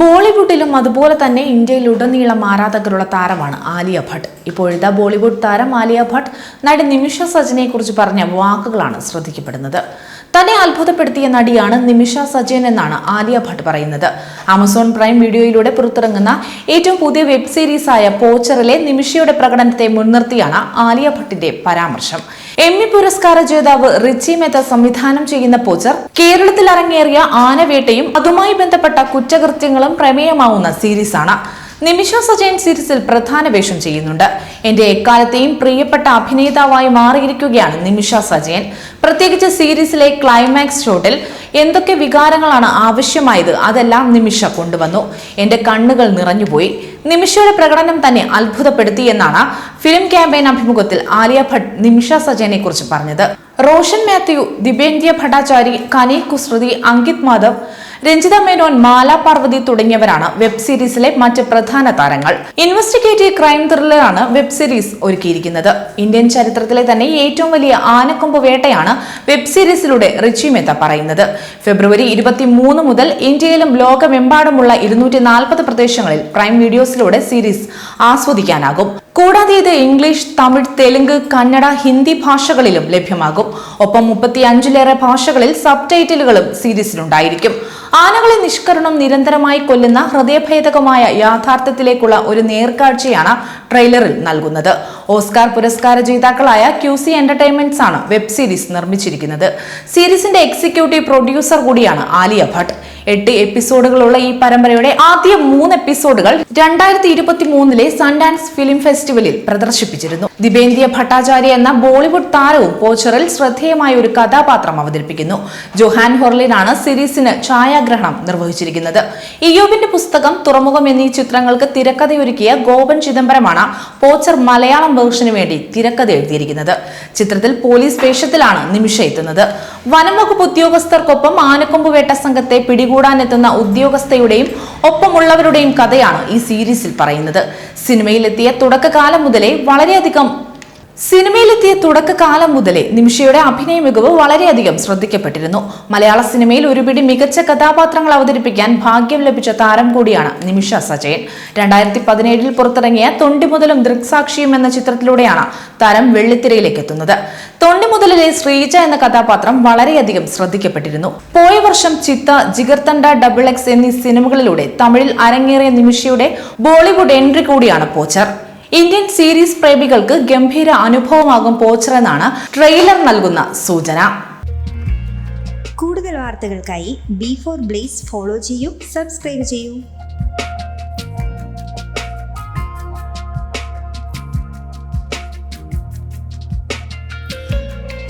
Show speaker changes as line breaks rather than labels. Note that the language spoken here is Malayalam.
ബോളിവുഡിലും അതുപോലെ തന്നെ ഇന്ത്യയിലുടനീളം ആരാധകരുള്ള താരമാണ് ആലിയ ഭട്ട്. ഇപ്പോഴത്തെ ബോളിവുഡ് താരം ആലിയ ഭട്ട് നടി നിമിഷ സജനെ കുറിച്ച് പറഞ്ഞ വാക്കുകളാണ് ശ്രദ്ധിക്കപ്പെടുന്നത്. തന്നെ അത്ഭുതപ്പെടുത്തിയ നടിയാണ് നിമിഷ സജയൻ എന്നാണ് ആലിയ ഭട്ട് പറയുന്നത്. ആമസോൺ പ്രൈം വീഡിയോയിലൂടെ പുറത്തിറങ്ങുന്ന ഏറ്റവും പുതിയ വെബ് സീരീസായ പോച്ചറിലെ നിമിഷയുടെ പ്രകടനത്തെ മുൻനിർത്തിയാണ് ആലിയ ഭട്ടിന്റെ പരാമർശം. എമ്മി പുരസ്കാര ജേതാവ് റിച്ചി മേത്ത സംവിധാനം ചെയ്യുന്ന പോച്ചർ കേരളത്തിൽ അരങ്ങേറിയ ആനവേട്ടയും അതുമായി ബന്ധപ്പെട്ട കുറ്റകൃത്യങ്ങളും പ്രമേയമാവുന്ന സീരീസാണ്. നിമിഷ സജയൻ സീരീസിൽ പ്രധാന വേഷം ചെയ്യുന്നുണ്ട്. എന്റെ എക്കാലത്തെയും പ്രിയപ്പെട്ട അഭിനേതാവായി മാറിയിരിക്കുകയാണ് നിമിഷ സജയൻ. പ്രത്യേകിച്ച് സീരീസിലെ ക്ലൈമാക്സ് ഷോട്ടിൽ എന്തൊക്കെ വികാരങ്ങളാണ് ആവശ്യമായത്? അതെല്ലാം നിമിഷ കൊണ്ടുവന്നു. എന്റെ കണ്ണുകൾ നിറഞ്ഞുപോയി. നിമിഷയുടെ പ്രകടനം തന്നെ അത്ഭുതപ്പെടുത്തി എന്നാണ് ഫിലിം ക്യാമ്പയിൻ അഭിമുഖത്തിൽ ആലിയ ഭട്ട് നിമിഷ സജയനെ കുറിച്ച് പറഞ്ഞത്. റോഷൻ മാത്യു ദിബേന്ദ്യ ഭട്ടാചാരി കനി കുസൃതി അങ്കിത് മാധവ് രഞ്ജിത മേനോൻ മാല പാർവതി തുടങ്ങിയവരാണ് വെബ് സീരീസിലെ മറ്റ് പ്രധാന താരങ്ങൾ. ഇൻവെസ്റ്റിഗേറ്റീവ് ക്രൈം ത്രില്ലറാണ് വെബ് സീരീസ് ഒരുക്കിയിരിക്കുന്നത്. ഇന്ത്യൻ ചരിത്രത്തിലെ തന്നെ ഏറ്റവും വലിയ ആനക്കൊമ്പ് വേട്ടയാണ് വെബ് സീരീസിലൂടെ റിച്ചി മെത്ത പറയുന്നത്. ഫെബ്രുവരി ഇരുപത്തിമൂന്ന് മുതൽ ഇന്ത്യയിലും ലോകമെമ്പാടുമുള്ള ഇരുന്നൂറ്റി നാൽപ്പത് പ്രദേശങ്ങളിൽ പ്രൈം വീഡിയോസിലൂടെ സീരീസ് ആസ്വദിക്കാനാകും. കൂടാതെ ഇത് ഇംഗ്ലീഷ് തമിഴ് തെലുങ്ക് കന്നഡ ഹിന്ദി ഭാഷകളിലും ലഭ്യമാകും. ഒപ്പം മുപ്പത്തിയഞ്ചിലേറെ ഭാഷകളിൽ സബ് ടൈറ്റിലുകളും സീരീസിലുണ്ടായിരിക്കും. ആനകളെ നിഷ്കരണം നിരന്തരമായി കൊല്ലുന്ന ഹൃദയഭേദകമായ യാഥാർത്ഥ്യത്തിലേക്കുള്ള ഒരു നേർക്കാഴ്ചയാണ് ട്രെയിലറിൽ നൽകുന്നത്. ഓസ്കാർ പുരസ്കാര ജേതാക്കളായ ക്യൂസി എന്റർടൈൻമെന്റ്സ് ആണ് വെബ് സീരീസ് നിർമ്മിച്ചിരിക്കുന്നത്. സീരീസിന്റെ എക്സിക്യൂട്ടീവ് പ്രൊഡ്യൂസർ കൂടിയാണ് ആലിയ ഭട്ട്. എട്ട് എപ്പിസോഡുകളുള്ള ഈ പരമ്പരയുടെ ആദ്യ മൂന്ന് എപ്പിസോഡുകൾ രണ്ടായിരത്തി ഇരുപത്തി മൂന്നിലെ സൺഡാൻസ് ഫിലിം ഫെസ്റ്റിവലിൽ പ്രദർശിപ്പിച്ചിരുന്നു. ദിബേന്ദ്രിയ ഭട്ടാചാര്യ എന്ന ബോളിവുഡ് താരവും പോച്ചറിൽ ശ്രദ്ധേയമായ ഒരു കഥാപാത്രം അവതരിപ്പിക്കുന്നു. ജോഹാൻ ഹൊർലിനാണ് സീരീസിന് ഛായാഗ്രഹണം നിർവഹിച്ചിരിക്കുന്നത്. ഇയോബിന്റെ പുസ്തകം തുറമുഖം എന്നീ ചിത്രങ്ങൾക്ക് തിരക്കഥയൊരുക്കിയ ഗോപൻ ചിദംബരമാണ് പോച്ചർ മലയാളം വേർഷന് വേണ്ടി തിരക്കഥ എഴുതിയിരിക്കുന്നത്. ചിത്രത്തിൽ പോലീസ് വേഷത്തിലാണ് നിമിഷ എത്തുന്നത്. വനം വകുപ്പ് ഉദ്യോഗസ്ഥർക്കൊപ്പം ആനക്കൊമ്പ് വേട്ട സംഘത്തെ പിടികൂടാനെത്തുന്ന ഉദ്യോഗസ്ഥയുടെയും ഒപ്പമുള്ളവരുടെയും കഥയാണ് ഈ സീരീസിൽ പറയുന്നത്. സിനിമയിലെത്തിയ തുടക്കകാലം മുതലേ വളരെയധികം സിനിമയിലെത്തിയ തുടക്കകാലം മുതലേ നിമിഷയുടെ അഭിനയ മികവ് വളരെയധികം ശ്രദ്ധിക്കപ്പെട്ടിരുന്നു. മലയാള സിനിമയിൽ ഒരുപിടി മികച്ച കഥാപാത്രങ്ങൾ അവതരിപ്പിക്കാൻ ഭാഗ്യം ലഭിച്ച താരം കൂടിയാണ് നിമിഷ സജയൻ. രണ്ടായിരത്തി പതിനേഴിൽ പുറത്തിറങ്ങിയ തൊണ്ടി മുതലും ദൃക്സാക്ഷിയും എന്ന ചിത്രത്തിലൂടെയാണ് താരം വെള്ളിത്തിരയിലേക്ക് എത്തുന്നത്. തൊണ്ടി മുതലിലെ ശ്രീജ എന്ന കഥാപാത്രം വളരെയധികം ശ്രദ്ധിക്കപ്പെട്ടിരുന്നു. പോയ വർഷം ചിത്ത ജിഗർത്തണ്ട ഡബിൾ എക്സ് എന്നീ സിനിമകളിലൂടെ തമിഴിൽ അരങ്ങേറിയ നിമിഷയുടെ ബോളിവുഡ് എൻട്രി കൂടിയാണ് പോച്ചർ. ഇന്ത്യൻ സീരീസ് പ്രേമികൾക്ക് ഗംഭീര അനുഭവമാകും പോച്ചർ എന്നാണ് ട്രെയിലർ നൽകുന്ന സൂചന.
കൂടുതൽ വാർത്തകൾക്കായി ബി ഫോർ ബ്ലേസ് ഫോളോ ചെയ്യൂ സബ്സ്ക്രൈബ് ചെയ്യൂ.